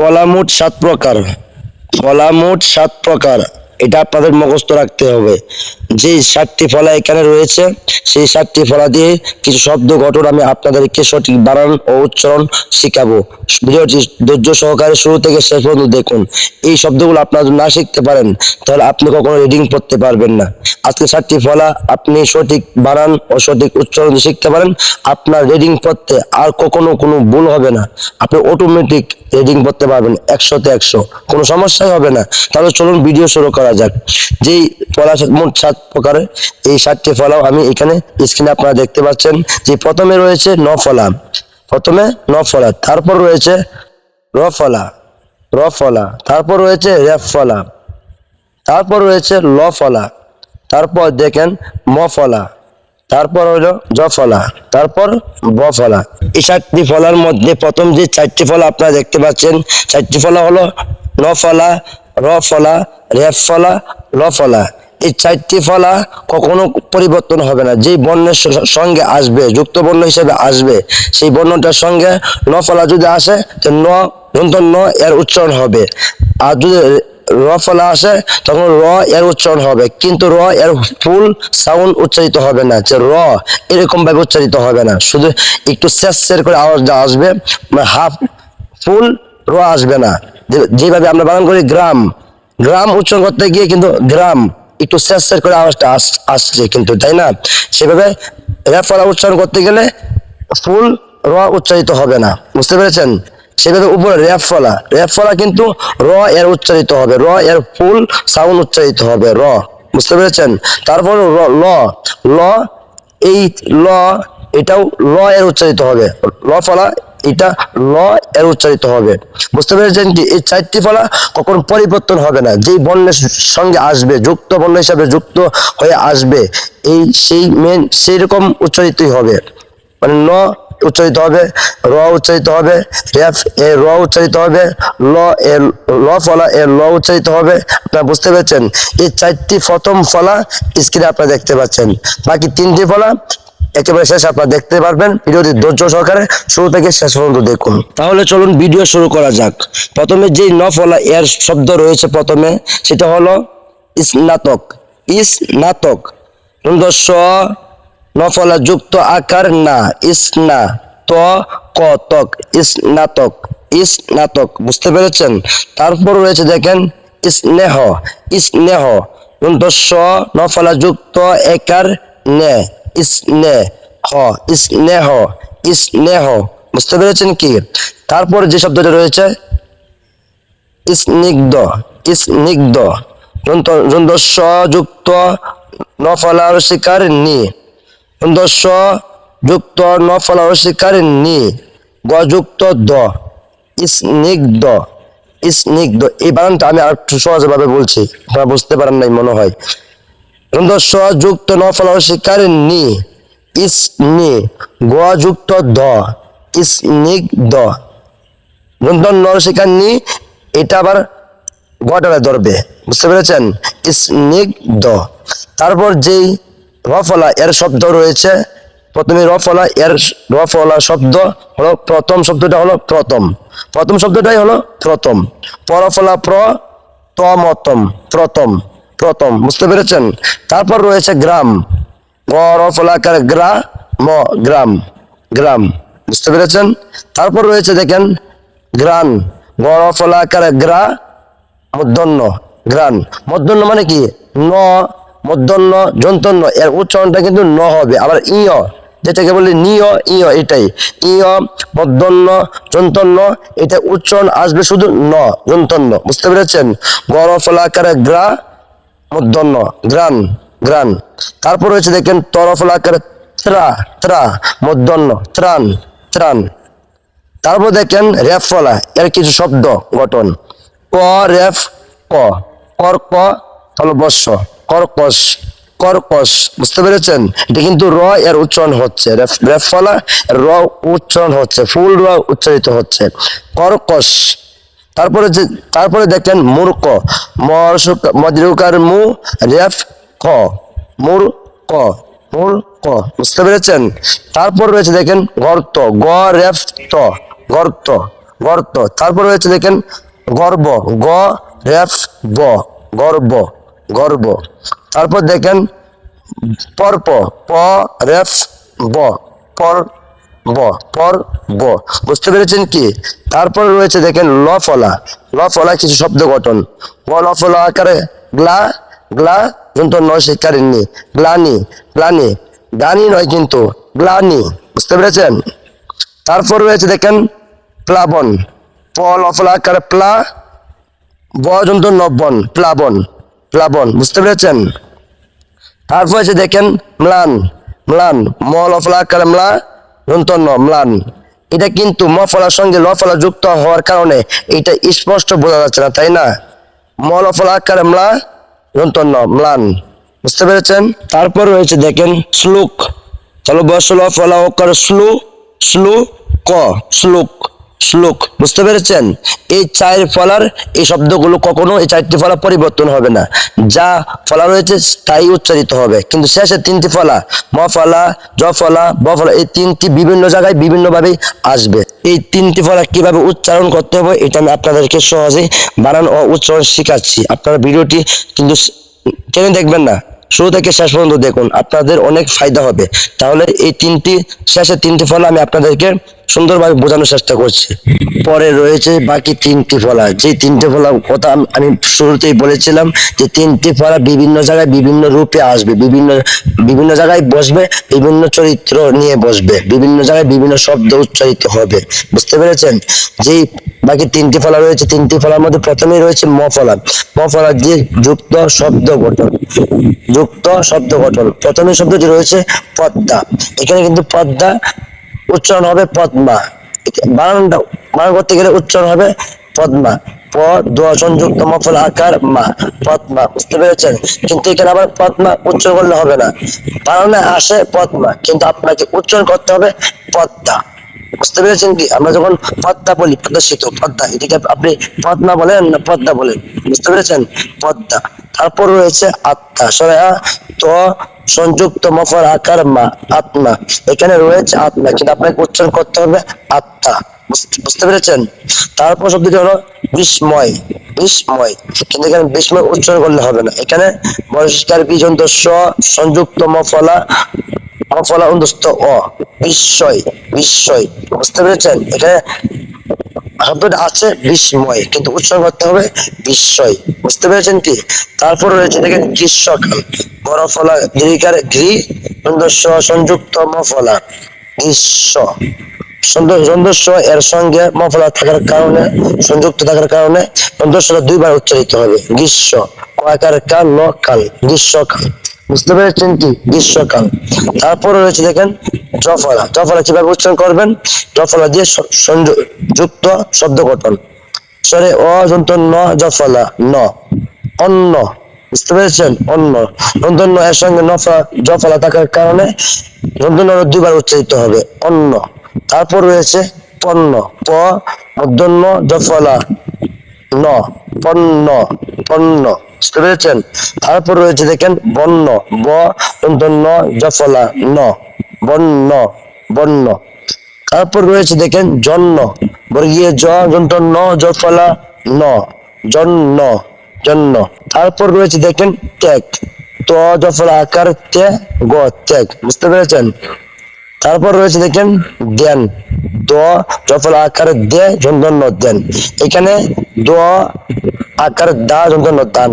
ফলা মোট সাত প্রকার। ফলা মোট সাত প্রকার। এটা আপনাদের মুখস্থ রাখতে হবে। যে সাতটি ফলা এখানে রয়েছে, সেই সাতটি ফলা দিয়ে কিছু শব্দ গঠন আমি আপনাদেরকে সঠিক বানান ও উচ্চারণ শেখাবো। ভিডিওটি ধৈর্য সহকারে শুরু থেকে শেষ পর্যন্ত দেখুন। এই শব্দগুলো আপনারা না শিখতে পারেন, তাহলে আপনি কখনো রিডিং পড়তে পারবেন না। আজকে সাতটি ফলা আপনি সঠিক বানান ও সঠিক উচ্চারণ শিখতে পারেন। আপনার রিডিং পড়তে আর কখনো কোনো ভুল হবে না। আপনি অটোমেটিক রিডিং করতে পারবেন একশোতে একশো। কোনো সমস্যাই হবে না। তাহলে চলুন ভিডিও শুরু করা যাক। যেই ফলা মোট সাত প্রকারের, এই সাতটি ফলাও আমি এখানে স্ক্রিনে আপনারা দেখতে পাচ্ছেন যে প্রথমে রয়েছে ন ফলা। প্রথমে ন ফলা, তারপর রয়েছে র ফলা র ফলা, তারপর রয়েছে রেফ ফলা, তারপর রয়েছে ল ফলা, তারপর দেখেন ম ফলা। তারপর হলো জ ফলা তারপর ব ফলা এই চারটি ফলার মধ্যে প্রথম যে চারটি ফলা আপনারা দেখতে পাচ্ছেন, চারটি ফলা হলো ন ফলা র ফলা রেফ ফলা ল ফলা এই চারটি ফলা কখনো পরিবর্তন হবে না। যেই বর্ণের সঙ্গে আসবে যুক্ত বর্ণ হিসেবে আসবে, সেই বর্ণটার সঙ্গে ন ফলা যদি আসে, তো ন ন এর উচ্চারণ হবে। আর যদি র ফলা আসে, তখন র এর উচ্চারণ হবে। কিন্তু র এর ফুল সাউন্ড উচ্চারিত হবে না। যে র এরকম ভাবে উচ্চারিত হবে না। শুধু একটু শের করে আওয়াজটা আসবে মানে হাফ ফুল র আসবে না। যেভাবে আমরা বানান করি গ্রাম গ্রাম উচ্চারণ করতে গিয়ে কিন্তু গ্রাম একটু শের করে আওয়াজটা আস- আসছে কিন্তু, তাই না? সেভাবে রেফ ফলা উচ্চারণ করতে গেলে ফুল র উচ্চারিত হবে না। বুঝতে পেরেছেন? সেভাবে উপরে র্যাপ ফলা। র্যাপ ফলা কিন্তু র এর উচ্চারিত হবে। র এর ফুল সাউন্ড উচ্চারিত হবে। র। বুঝতে পেরেছেন? তারপর ল। ল, এই ল, এটাও ল এর উচ্চারিত হবে। ল ফলা, এটা ল এর উচ্চারিত হবে। বুঝতে পেরেছেন কি? এই চারটি ফলা কখনো পরিবর্তন হবে না। যেই বর্ণের সঙ্গে আসবে, যুক্ত বর্ণ হিসাবে যুক্ত হয়ে আসবে, এই সেই মেন সেই রকম উচ্চারিতই হবে। মানে ন উচ্চারিত হবে, র উচ্চারিত হবে, রেফ এ র উচ্চারিত হবে, ল এ ল ফলা এ ল উচ্চারিত হবে। আপনারা বুঝতে পেরেছেন? এই চারটি প্রথম ফলা স্ক্রিনে আপনারা দেখতে পাচ্ছেন। বাকি তিনটি ফলা একেবারে শেষ আপনারা দেখতে পারবেন। ভিডিওটি ধৈর্য সহকারে শুরু থেকে শেষ পর্যন্ত দেখুন। তাহলে চলুন ভিডিও শুরু করা যাক। প্রথমে যেই ন ফলা এর শব্দ রয়েছে প্রথমে, সেটা হলো স্নাতক। স্নাতক। স নফলা যুক্ত আকার না ইসনা ত কতক স্নাতক স্নাতক বুঝতে পেরেছেন? তারপর রয়েছে দেখেন স্নেহ স্নেহ স নফলা যুক্ত একার নে স্নে হ স্নেহ স্নেহ বুঝতে পেরেছেন কি? তারপর যে শব্দটা রয়েছে স্নিগ্ধ স্নিগ্ধ যুক্ত নফলার শিকার নি। দশ যুক্ত নফলার শিকার নি গযুক্ত দ স্নিগ্ধ স্নিগ্ধ এই বানানটা আমি আর একটু সহজভাবে বলছি, আপনারা বুঝতে পারেন নাই মনে হয়। দশ যুক্ত নফলার শিকার নি ইসনি, গযুক্ত দ স্নিগ্ধ নন্দন নরশিকার নি এটা আবার গটারে ধরবে, বুঝতে পেরেছেন? স্নিগ্ধ তারপর যেই রফলা এর শব্দ রয়েছে। প্রথমে রফলা এর রফলা শব্দ হলো প্রথম, শব্দটা হলো প্রথম। প্রথম শব্দটাই হলো প্রথম। পরফলা প্র তমতম প্রথম প্রথম, বুঝতে পেরেছেন? তারপর রয়েছে গ্রাম। গরফলাকার গ্রা, ম, গ্রাম গ্রাম, বুঝতে পেরেছেন? তারপর রয়েছে দেখেন, গ্রান। গরফলাকার গ্রা মধ্যন্য গ্রান। মধ্যন্য মানে কি? ন মধ্যন্য যন্তন্য এর উচ্চারণটা কিন্তু ন হবে। আবার ইয়, যেটাকে বলি নিয়, ইয়, এটাই। ইয় মধ্যন্য যন্তন্য এটা উচ্চারণ আসবে শুধু ন যন্তন্য বুঝতে পেরেছেন? গরফলাকারে গ্রা মধ্যন্য গ্রান গ্রান তারপর রয়েছে দেখেন তরফলাকারে ত্রা ত্রা মধ্যন্য ত্রাণ ত্রাণ। তারপর দেখেন রেফ ফলা এর কিছু শব্দ গঠন। ক রেফ ক, কর, ক, তলবস্য। কর্কশ কর্কশ, বুঝতে পেরেছেন? এটা কিন্তু র এর উচ্চারণ হচ্ছে। রেফ রেফ এর র উচ্চারণ হচ্ছে, ফুল র উচ্চারিত হচ্ছে। কর্কশ, তারপরে যে, তারপরে দেখেন মূর্খ। মদ্রিকার মু, রেফ ক মূর ক মূর ক বুঝতে পেরেছেন? তারপর রয়েছে দেখেন গর্ত, গ, রেফ, ত, গর্ত গর্ত। তারপর রয়েছে দেখেন গর্ব, গ, রেফ, ব, গর্ব। গর্ব। তারপর দেখেন পর্প প রেফ, ব, পর ব পর ব। বুঝতে পেরেছেন কি? তারপর রয়েছে দেখেন, ল, ফলা। ল, ফলা কিছু শব্দ গঠন। গ, ল, ফলা আকারে গ্লা গ্লা কিন্তু নয় শিকারিনী গ্লানি গ্লানি। গানি নয় কিন্তু গ্লানি। বুঝতে পেরেছেন? তারপর রয়েছে দেখেন, প্লাবন। প, ল, ফলা আকারে প্লা, ব যন্ত্র নব্বন, প্লাবন। প্লাবন, বুঝতে পেরেছেন? তারপর আছে দেখেন ম্লান ম্লান ম লফলা আকারে ম্লা দন্তন্য ম্লান। এটা কিন্তু ম ফলার সঙ্গে ল ফলা যুক্ত হওয়ার কারণে এটা স্পষ্ট বোঝা যাচ্ছে না, তাই না? ম লফলা আকারে ম্লা দন্তন্য ম্লান। বুঝতে পেরেছেন? তারপর রয়েছে দেখেন শ্লুক। তাহলে বয়স ল ফলা ওকার স্লু স্লু ক, শ্লুক। শ্লোক বুঝতে পেরেছেন? এই চায়ের ফলার, এই শব্দগুলো কখনো এই চারটি ফলা পরিবর্তন হবে না। যা ফলা রয়েছে তাই উচ্চারিত হবে। কিন্তু শেষে তিনটি ফলা, ম ফলা, জ ফলা, ব ফলা, এই তিনটি বিভিন্ন জায়গায় বিভিন্নভাবে আসবে। এই তিনটি ফলা কীভাবে উচ্চারণ করতে হবে, এটা আমি আপনাদেরকে সহজেই বানান ও উচ্চারণ শেখাচ্ছি। আপনারা ভিডিওটি কিন্তু কেন দেখবেন না। শুরু থেকে শেষ পর্যন্ত দেখুন, আপনাদের অনেক ফায়দা হবে। তাহলে এই তিনটি, শেষের তিনটি ফল আমি আপনাদেরকে সুন্দরভাবে বোঝানোর চেষ্টা করছি। পরে রয়েছে বাকি তিনটি ফলা যে তিনটি ফলা কথা আমি শুরুতেই বলেছিলাম যে তিনটি ফলা বিভিন্ন জায়গায় বিভিন্ন রূপে আসবে, বিভিন্ন বিভিন্ন জায়গায় বসবে, বিভিন্ন চরিত্র নিয়ে বসবে, বিভিন্ন জায়গায় বিভিন্ন শব্দ উচ্চারিত হবে। বুঝতে পেরেছেন? যেই বাকি তিনটি ফলা রয়েছে। তিনটি ফলার মধ্যে প্রথমেই রয়েছে ম ফলা। ম ফলা দিয়ে যুক্ত শব্দ গঠন। যুক্ত শব্দ গঠন। প্রথমে শব্দটি রয়েছে পদ্মা। এখানে কিন্তু পদ্মা উচ্চারণ হবে পদ্মা। বানানটা বানান করতে গেলে উচ্চারণ হবে পদ্মা। প, দ, সংযুক্ত মফল আকার, মা। পদ্মা, বুঝতে পেরেছেন? কিন্তু এখানে আবার পদ্মা উচ্চারণ করলে হবে না। বানানে আসে পদ্মা, কিন্তু আপনাকে উচ্চারণ করতে হবে পদ্মা। বুঝতে পেরেছেন কি? আমরা যখন পদ্মা বলি পদ্মা সেতু পদ্মা এটাকে আপনি পদ্মা বলেন না পদ্মা বলেন? বুঝতে পেরেছেন? পদ্মা। তারপর রয়েছে আত্মা। সরে আ, তো সংযুক্ত মফর আকার মা আত্মা। এখানে রয়েছে আত্মা। কিন্তু আপনাকে উচ্চারণ করতে হবে আত্মা। বুঝতে- পেরেছেন? তারপর শব্দটি হলো বিস্ময়। বিস্ময়। কিন্তু এখানে বিস্ময় উচ্চারণ করলে হবে না। এখানে বহিষ্কার বিজন্ত সংযুক্ত মফলা মফলা উন্দস্ত অ বিস্ময় বিস্ময়। বুঝতে পেরেছেন? এখানে শব্দটা আছে বিস্ময়, কিন্তু উচ্চারণ করতে হবে বিস্ময়। বুঝতে পেরেছেন কি? তারপর রয়েছে দেখেন গ্রীষ্মকাল। বড় ফলা গিরিকার ঘৃ সন্দস্য সংযুক্ত মফলা। গ্রীষ্ম। সন্দ- সন্দস্য এর সঙ্গে মফলা থাকার কারণে, সংযুক্ত থাকার কারণে সন্দস্যটা দুইবার উচ্চারিত হবে। গ্রীষ্ম কয়াকার কাল ন কাল। গ্রীষ্মকাল। বুঝতে পেরেছেন কি? গ্রীষ্মকাল। তারপরে রয়েছে দেখেন জফলা। জফলা কীভাবে উচ্চারণ করবেন? জফলা দিয়ে যুক্ত শব্দ গঠন। সরে অযন্ত ন, জফলা ন। অন্য বুঝতে পেরেছেন? অন্য নন্দন্য এর সঙ্গে নফা, জফলা থাকার কারণে নন্দন্য দুইবার উচ্চারিত হবে। অন্য তারপর রয়েছে পণ্য প মধ্যন্য জফলা, ন। পণ্য পণ্য বুঝতে পেরেছেন? তারপর রয়েছে দেখেন বন্য ব ন জফলা ন। বন্য বন্য তারপর রয়েছে দেখেন, জন্য। বর্গীয় জ যন্ত্র ন জফলা ন। জন্য জন্য। তারপর রয়েছে দেখেন, ত্যাগ। ত জফলা আকার তে গ, ত্যাগ। বুঝতে পেরেছেন? তারপর রয়েছে দেখেন দেন দ জফলা আকার দে যন্তন্য দেন এখানে দ আকার দা যন্তন্য দান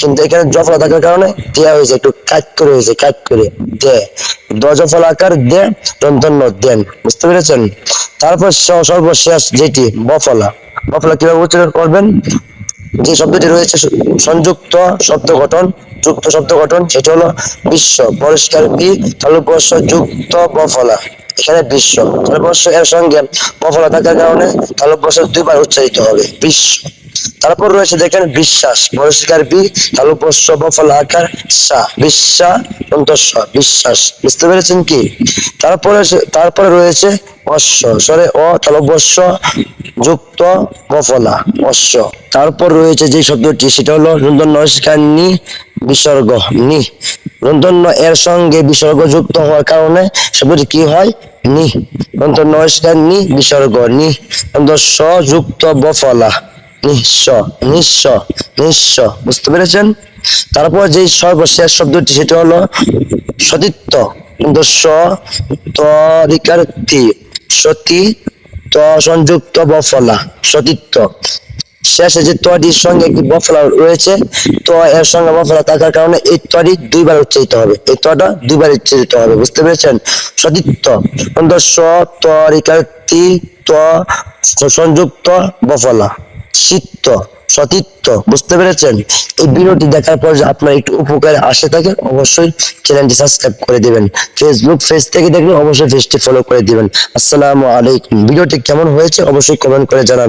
কিন্তু এখানে জফল থাকার কারণে দেয়া হয়েছে, একটু কাজ করে হয়েছে কাজ করে দে। দ জফল আকার দে যন্তন্য দেন। বুঝতে পেরেছেন? তারপর সর্বশেষ যেটি, বফলা। বফলা কীভাবে উচ্চারণ করবেন? যে শব্দটি রয়েছে সংযুক্ত শব্দ গঠন, যুক্ত শব্দ গঠন, সেটি হলো বিশ্ব। পরিষ্কার বি তালুবর্ষ যুক্ত বফলা। এখানে বিশ্ব। তালুবর্ষ এর সঙ্গে বফলা থাকার কারণে তালুবর্ষ দুইবার উচ্চারিত হবে, বিশ্ব। তারপর রয়েছে দেখেন বিশ্বাস পরিষ্কার বি তালুবর্ষ বফলা আকার সা, বিশ্বা অন্তঃস্ব বিশ্বাস। বুঝতে পেরেছেন কি? তারপরে তারপরে রয়েছে অশ্ব সরে অ তালব্যস্য যুক্ত বফলা অশ্ব। তারপর রয়েছে যে শব্দটি, সেটা হলো রুন্দন নমস্কার নি, বিসর্গ, নি। রুন্দন্য এর সঙ্গে বিসর্গ যুক্ত হওয়ার কারণে শব্দটি কি হয়? নি। অন্ত নয়সটা নি, বিসর্গ, নি। অন্ত যুক্ত বফলা নিঃস্ব নিঃস্ব নিঃস্ব। বুঝতে পেরেছেন? তারপর যে সর্বশেষ শব্দটি, সেটা হলো সতীত্ব। কিন্তু স তরিকার তি সতী, ত, সংযুক্ত, বফলা। সতীত্ব। শেষে যে তটির সঙ্গে একটি বফলা রয়েছে, তো এর সঙ্গে বফলা থাকার কারণে এই তটি দুইবার উচ্চারিত হবে। এই তটা দুইবার উচ্চারিত হবে। বুঝতে পেরেছেন? সতীত্ব। অন্তর স তরিকার তি ত, সংযুক্ত, বফলা। সিত্ত সতীত্ব, বুঝতে পেরেছেন? এই ভিডিওটি দেখার পর আপনার একটু উপকার আসে থাকে, অবশ্যই চ্যানেলটি সাবস্ক্রাইব করে দিবেন। ফেসবুক পেজ থেকে দেখলে অবশ্যই পেজটি ফলো করে দিবেন। আসসালামু আলাইকুম। ভিডিওটি কেমন হয়েছে অবশ্যই কমেন্ট করে জানাবেন।